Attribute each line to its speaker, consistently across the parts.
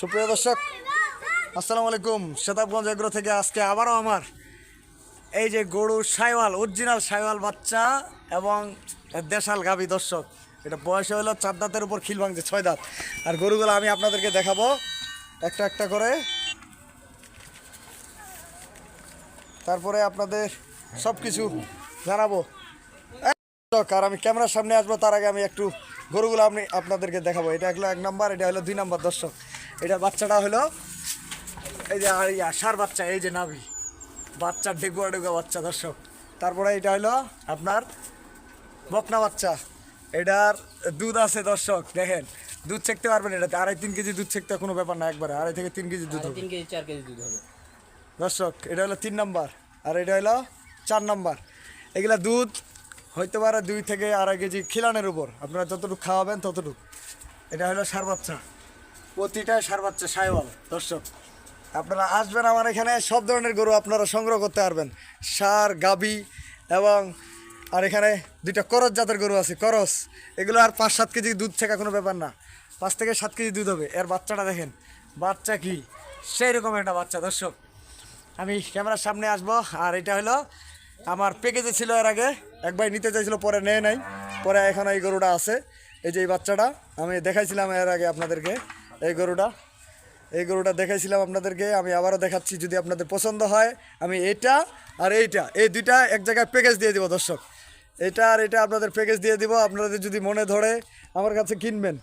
Speaker 1: সুপ্রিয় দর্শক, আসসালামু আলাইকুম। শতাবগঞ্জ এগ্রো থেকে আজকে আবারও আমার এই যে গরু সাইওয়াল, অরিজিনাল সাইওয়াল বাচ্চা এবং দেশাল গাবি দর্শক। এটা বয়স হলো চার দাঁতের উপর খিল ভাঙছে, ছয় দাঁত। আর গরুগুলো আমি আপনাদেরকে দেখাবো, একটা একটা করে। তারপরে আপনাদের সব কিছু জানাব। আর আমি ক্যামেরার সামনে আসব তার আগে আমি একটু গরুগুলো আপনি আপনাদেরকে দেখাবো। এটা হলো এক নম্বর এটা হলো দুই নম্বর দর্শক। এটা বাচ্চাটা হলো এই যে আর ইয়া, ষাঁড় বাচ্চা এই যে নাভি। বাচ্চা ডেগুয়া ডেগুয়া বাচ্চা দর্শক। তারপরে এটা হলো আপনার বকনা বাচ্চা। এটার দুধ আছে দর্শক দেখেন। দুধ চেকতে পারবেন এটাতে। আড়াই তিন কেজি দুধ চেকতে কোনো ব্যাপার না একবারে। আড়াই থেকে তিন কেজি দুধ হবে।
Speaker 2: তিন কেজি চার কেজি দুধ হবে।
Speaker 1: দর্শক এটা হলো তিন নম্বর। আর এটা হলো চার নম্বর। এগুলা দুধ হইতে পারে দুই থেকে আড়াই কেজি খিলানের উপর। আপনারা যতটুকু খাওয়াবেন ততটুকু। এটা হলো সার বাচ্চা। প্রতিটাই সার বাচ্চা সাইওয়াল, দর্শক। আপনারা আসবেন আমার এখানে, সব ধরনের গরু আপনারা সংগ্রহ করতে পারবেন। সার, গাবি এবং আর এখানে দুইটা করস জাতের গরু আছে করস এগুলো আর পাঁচ সাত কেজি দুধ থেকে কোনো ব্যাপার না। পাঁচ থেকে সাত কেজি দুধ হবে। এর বাচ্চাটা দেখেন, বাচ্চা কি? সেই রকম একটা বাচ্চা, দর্শক। আমি ক্যামেরার সামনে আসব। আর এটা হলো আমার প্যাকেজে ছিল এর আগে। এক ভাই নিতে চাইছিল, পরে নেয় নাই। পরে এখন এই গরুটা আছে। এই যে এই বাচ্চাটা, আমি দেখাইছিলাম এর আগে আপনাদেরকে। এই গরুটা এই গরুটা দেখাইছিলাম আপনাদেরকে, আমি আবারও দেখাচ্ছি যদি আপনাদের পছন্দ হয়। আমি এটা আর এইটা, এই দুইটা এক জায়গায় প্যাকেজ দিয়ে দিব, দর্শক। এটা আর এটা আপনাদের প্যাকেজ দিয়ে দিব, আপনাদের যদি মনে ধরে আমার কাছে কিনবেন।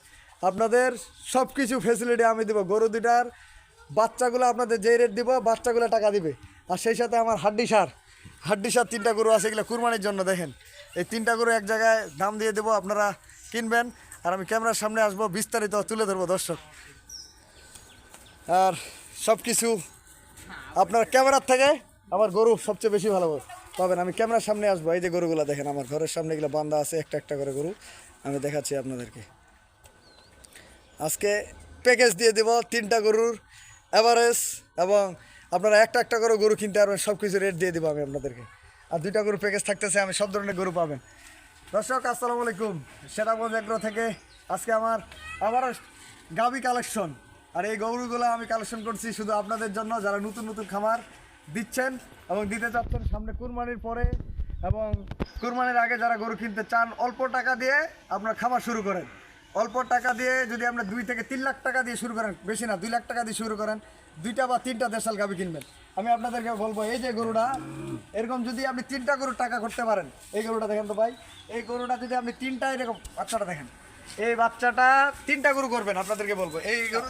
Speaker 1: আপনাদের সব কিছু ফেসিলিটি আমি দিব, গরু দুটার বাচ্চাগুলো আপনাদের যেই রেট দিব, বাচ্চাগুলো টাকা দিবে। আর সেই সাথে আমার হাড্ডি সার। হাড্ডি সার, তিনটা গরু আছে, এগুলো কুরবানির জন্য দেখেন। এই তিনটা গরু এক জায়গায় দাম দিয়ে দেবো, আপনারা কিনবেন। আর আমি ক্যামেরার সামনে আসব, বিস্তারিত তুলে ধরবো, দর্শক। আর সব কিছু আপনার ক্যামেরার থেকে আমার গরু সবচেয়ে বেশি ভালো পাবেন আমি ক্যামেরার সামনে আসব। এই যে গরুগুলো দেখেন, আমার ঘরের সামনে এগুলো বান্ধা আছে, একটা একটা করে গরু। আমি দেখাচ্ছি আপনাদেরকে। আজকে প্যাকেজ দিয়ে দেব তিনটা গরুর অ্যাভারেজ এবং আপনারা একটা একটা করে গরু কিনতে পারবেন সব কিছু রেট দিয়ে দেবো আমি আপনাদেরকে। আর দুইটা গরু প্যাকেজ থাকতেছে, আমি সব ধরনের গরু পাবেন। দর্শক, আসসালামু আলাইকুম। সেরাগঞ্জ এগ্রো থেকে আজকে আমার আবারও গাবি কালেকশন আর এই গরুগুলো আমি কালেকশন করছি শুধু আপনাদের জন্য, যারা নতুন নতুন খামার দিচ্ছেন এবং দিতে চাচ্ছেন সামনে কুরবানির পরে এবং কুরবানির আগে যারা গরু কিনতে চান, অল্প টাকা দিয়ে আপনার খামার শুরু করেন। অল্প টাকা দিয়ে যদি আমরা দুই থেকে তিন লাখ টাকা দিয়ে শুরু করেন, বেশি না, দুই লাখ টাকা দিয়ে শুরু করেন দুইটা বা তিনটা দেশাল গাবি কিনবেন। আমি আপনাদেরকে বলব, এই যে গরুটা, এরকম যদি আপনি তিনটা গরুর টাকা করতে পারেন, এই গরুটা দেখেন তো ভাই, এই গরুটা যদি আপনি তিনটা এরকম বাচ্চাটা দেখেন, এই বাচ্চাটা তিনটা গরু করবেন আপনাদেরকে বলব। এই গরু,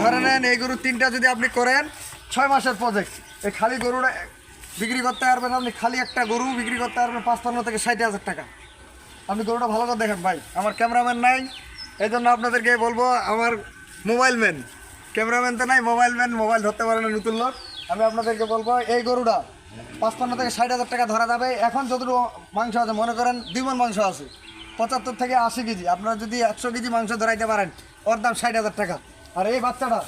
Speaker 1: ধরে নেন এই গরু তিনটা যদি আপনি করেন, ছয় মাসের প্রজেক্ট এই খালি গরুটা বিক্রি করতে পারবেন আপনি, খালি একটা গরু বিক্রি করতে পারবেন পাঁচপান্ন থেকে ষাট হাজার টাকা। আপনি গরুটা ভালো করে দেখেন ভাই, আমার ক্যামেরাম্যান নাই, এই জন্য আপনাদেরকে বলব, আমার মোবাইল ম্যান। ক্যামেরাম্যান তো নাই মোবাইল ম্যান মোবাইল ধরতে পারে না নতুন লোক। আমি আপনাদেরকে বলব, এই গরুটা পাঁচপান্ন থেকে ষাট হাজার টাকা ধরা যাবে। এখন যতটুকু মাংস আছে, মনে করেন দুই মন মাংস আছে, পঁচাত্তর থেকে আশি কেজি। আপনারা যদি একশো কেজি মাংস ধরাইতে পারেন, ওর দাম ষাট হাজার টাকা। আর এই বাচ্চাটা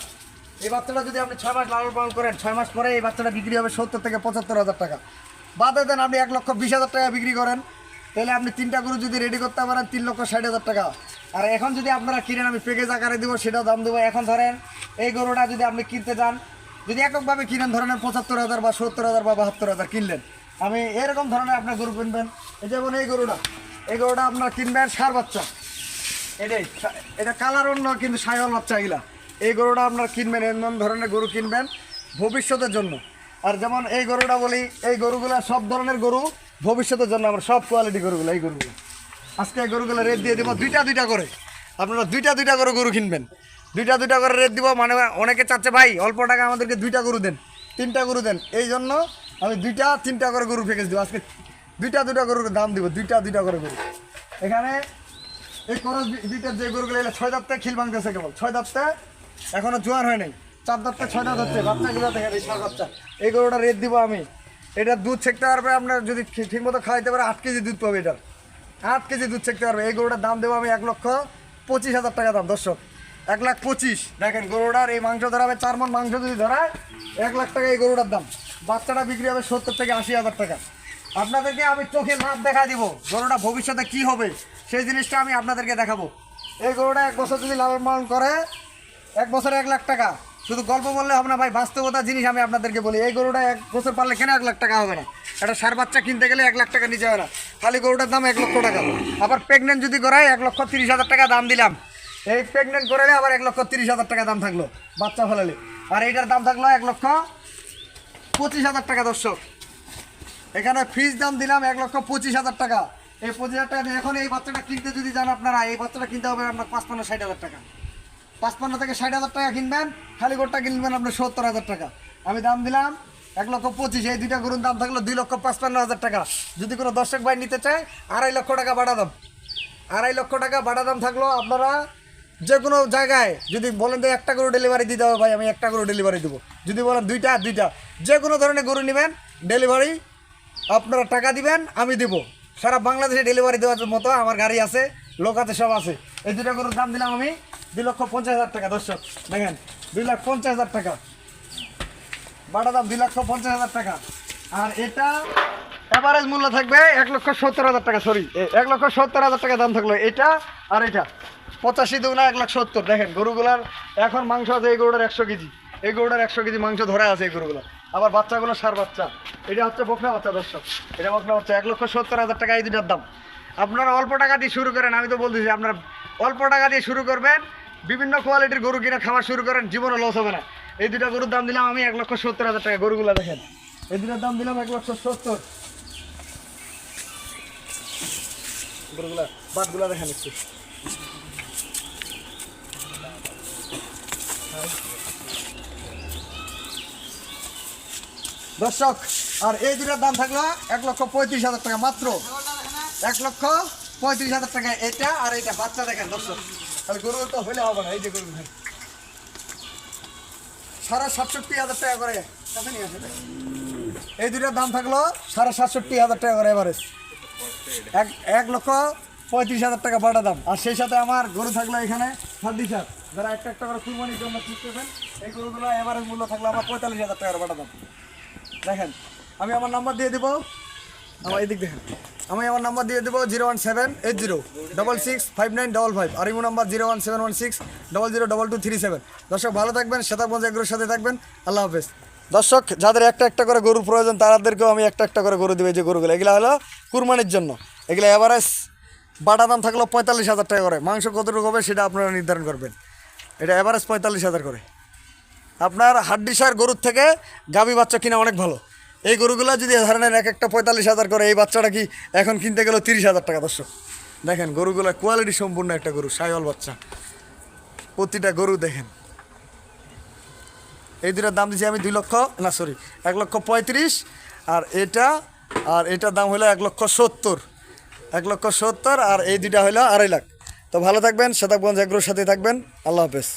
Speaker 1: এই বাচ্চাটা যদি আপনি ছয় মাস লালন পালন করেন, ছয় মাস পরে এই বাচ্চাটা বিক্রি হবে সত্তর থেকে পঁচাত্তর হাজার টাকা। বাদে দেন আপনি এক লক্ষ বিশ হাজার টাকা বিক্রি করেন তাহলে আপনি তিনটা গরু যদি রেডি করতে পারেন, তিন লক্ষ ষাট হাজার টাকা। আর এখন যদি আপনারা কিনেন, আমি প্যাকেজ আকারে দিব, সেটাও দাম দেবো। এখন ধরেন, এই গরুটা যদি আপনি কিনতে চান যদি এককভাবে কিনেন, ধরেন পঁচাত্তর হাজার বা সত্তর হাজার বা বাহাত্তর হাজার কিনলেন, আমি এরকম ধরনের আপনার গরু কিনবেন। এই যেমন এই গরুটা এই গরুটা আপনার কিনবেন সার বাচ্চা। এটাই এটা কালার অন্য, কিন্তু সায়ল বাচ্চা এগুলা। এই গরুটা আপনার কিনবেন, এমন ধরনের গরু কিনবেন ভবিষ্যতের জন্য। আর যেমন এই গরুটা বলি, এই গরুগুলা সব ধরনের গরু ভবিষ্যতের জন্য আমরা সব কোয়ালিটি গরুগুলো এই গরুগুলো। আজকে এই গরুগুলো রেট দিয়ে দেবো দুইটা দুইটা করে। আপনারা দুইটা দুইটা করে গরু কিনবেন। দুইটা দুইটা করে রেট দিব মানে অনেকে চাচ্ছে, ভাই, অল্প টাকা আমাদেরকে দুইটা গরু দেন, তিনটা গরু দেন। এই জন্য আমি দুইটা, তিনটা করে গরু প্যাকেজ দেবো। আজকে দুইটা দুইটা গরুর দাম দিব, দুইটা দুইটা করে গরু। এখানে এই করস দুইটার যে গরুগুলো এলে ছয় দাঁতটা খিল ভাঙতেছে কেবল। ছয় দাঁতটা এখনও জোয়ার হয় নাই। চার দাঁতটা ছয় দাঁত হচ্ছে। বাচ্চাগুলো দেখেন এই ছয় বাচ্চা। এই গরুটা রেট দিব আমি এটা দুধ ছেঁকতে পারবে আপনার যদি ঠিক মতো খাওয়াইতে পারে আট কেজি দুধ পাবে এটার। আট কেজি দুধ ছেঁকতে পারবে। এই গরুটার দাম দেবো আমি এক লক্ষ পঁচিশ হাজার টাকা দাম, দর্শক। এক লাখ পঁচিশ। দেখেন গরুটার এই মাংস ধরাবে চার মন মাংস যদি ধরায় এক লাখ টাকা এই গরুটার দাম। বাচ্চাটা বিক্রি হবে সত্তর থেকে আশি হাজার টাকা। আপনাদেরকে আমি চোখে লাভ দেখা দিব, গরুটা ভবিষ্যতে কি হবে, সেই জিনিসটা আমি আপনাদেরকে দেখাবো। এই গরুটা এক বছর যদি লালন পালন করে, এক বছরে এক লাখ টাকা। শুধু গল্প বললে হবে না ভাই, বাস্তবতা জিনিস আমি আপনাদেরকে বলি। এই গরুটা এক বছর পারলে কেন এক লাখ টাকা হবে না? একটা সার বাচ্চা কিনতে গেলে এক লাখ টাকা নিচে হয় না। খালি গরুটার দাম এক লক্ষ টাকা। আবার প্রেগনেন্ট যদি করায় এক লক্ষ তিরিশ হাজার টাকা দাম দিলাম। এই প্রেগনেন্ট করালে আবার এক লক্ষ তিরিশ হাজার টাকা দাম থাকল বাচ্চা ফেলালে। আর এইটার দাম থাকল এক লক্ষ পঁচিশ হাজার টাকা, দর্শক। এখানে ফ্রিজ দাম দিলাম এক লক্ষ পঁচিশ হাজার টাকা। এই পঁচিশ হাজার টাকা এখন এই বাচ্চাটা কিনতে যদি যান আপনারা, এই বাচ্চাটা কিনতে হবে আপনার পাঁচ পনেরো ষাট হাজার টাকা। পাঁচপান্ন থেকে ষাট হাজার টাকা কিনবেন, খালি গোটটা কিনবেন আপনার সত্তর হাজার টাকা। আমি দাম দিলাম এক লক্ষ পঁচিশ, এই দুইটা গরুর দাম থাকল দুই লক্ষ পাঁচপান্ন হাজার টাকা। যদি কোনো দর্শক ভাই নিতে চায়, আড়াই লক্ষ টাকা বাড়া দাম। আড়াই লক্ষ টাকা বাড়া দাম থাকল আপনারা যে কোনো জায়গায়, যদি বলেন যে একটা গরু ডেলিভারি দিতে হবে ভাই, আমি একটা গরু ডেলিভারি দেবো। যদি বলেন দুইটা দুইটা। যে কোনো ধরনের গরু নেবেন ডেলিভারি আপনারা টাকা দিবেন, আমি দিব। সারা বাংলাদেশে ডেলিভারি দেওয়ার মতো আমার গাড়ি আছে, লোক আছে, সব আছে। এই দুটা গরুর দাম দিলাম আমি। দুই লক্ষ পঞ্চাশ হাজার টাকা, দর্শক, দেখেন, দুই লাখ পঞ্চাশ হাজার টাকা। বাটা দাম দুই লক্ষ পঞ্চাশ হাজার টাকা। আর এটা এভারেজ মূল্য থাকবে এক লক্ষ সত্তর হাজার টাকা সরি এক লক্ষ সত্তর হাজার টাকা দাম থাকল এটা আর এটা। পঁচাশি দুগুণা এক লাখ সত্তর, দেখেন, গরুগুলার এখন মাংস আছে এই গরুটার একশো কেজি। এই গরুটার একশো কেজি মাংস ধরা আছে এই গরুগুলো আবার বাচ্চাগুলো সার বাচ্চা। এটা হচ্ছে বকনা বাচ্চা, দর্শক, এটা বকনা বাচ্চা, এক লক্ষ সত্তর হাজার টাকা এই দুটার দাম। আপনারা অল্প টাকা দিয়ে শুরু করেন, আমি তো বলতেছি, আপনারা অল্প টাকা দিয়ে শুরু করবেন বিভিন্ন কোয়ালিটির গরু কিনে খাওয়া শুরু করেন জীবনে লস হবে না। এই দুটা গরুর দাম দিলাম আমি এক লক্ষ সত্তর হাজার টাকা। গরুগুলো দেখেন, এই দুটার দাম দিলাম এক লক্ষ সত্তর। গরুগুলা বাটগুলা দেখেন একটু। দর্শক, আর এই দুটার দাম থাকল এক লক্ষ পঁয়ত্রিশ হাজার টাকা মাত্র। এক লক্ষ পঁয়ত্রিশ হাজার টাকা এটা আর এটা বাচ্চা দেখেন দর্শক। তাহলে গরু তো হলে হবে এই যে গরু দেখেন সাড়ে সাতষট্টি হাজার টাকা করে এই দুটার দাম থাকল সাড়ে সাতষট্টি হাজার টাকা করে এভারেজ। এক এক লক্ষ পঁয়ত্রিশ হাজার টাকা বাটা দাম। আর সেই সাথে আমার গরু থাকল এখানে ফার্নিচার যারা একটা একটা করে কুরবানির জন্য করবেন, এই গরুগুলো এভারেজ মূল্য থাকল আমার পঁয়তাল্লিশ হাজার টাকার বাটা দাম। দেখেন, আমি আমার নাম্বার দিয়ে দেবো। আমার এদিক দেখেন। আমি আমার নাম্বার দিয়ে দেবো zero one seven eight zero double six five nine double five আর imo number zero one seven one six double zero double two three seven দর্শক, ভালো থাকবেন, সেতাবগঞ্জ এগুলোর সাথে থাকবেন। আল্লাহ হাফেজ। দর্শক, যাদের একটা একটা করে গরু প্রয়োজন, তাদেরকেও আমি একটা একটা করে গরু দেবে যে গরুগুলো। এগুলো হলো কুরবানির জন্য। এগুলো এভারেজ বাটা দাম থাকল পঁয়তাল্লিশ হাজার টাকা করে। মাংস কতটুকু হবে সেটা আপনারা নির্ধারণ করবেন। এটা এভারেজ পঁয়তাল্লিশ হাজার করে। আপনার হাড্ডিসার গরুর থেকে গাভী বাচ্চা কিনা অনেক ভালো। এই গরুগুলো যদি ধরেন এক একটা পঁয়তাল্লিশ হাজার করে, এই বাচ্চাটা কি এখন কিনতে গেলেও তিরিশ হাজার টাকা দর্শক? দেখেন গরুগুলোর কোয়ালিটি সম্পূর্ণ একটা গরু, সাইওয়াল বাচ্চা। প্রতিটা গরু দেখেন। এই দুটার দাম দিচ্ছি আমি দুই লক্ষ, না সরি এক লক্ষ পঁয়ত্রিশ, আর এটা, আর এটার দাম হলো এক লক্ষ সত্তর। এক লক্ষ সত্তর, আর এই দুইটা হলো আড়াই লাখ। তো ভালো থাকবেন শতাবগঞ্জ এগ্রোর সাথে থাকবেন। আল্লাহ হাফেজ।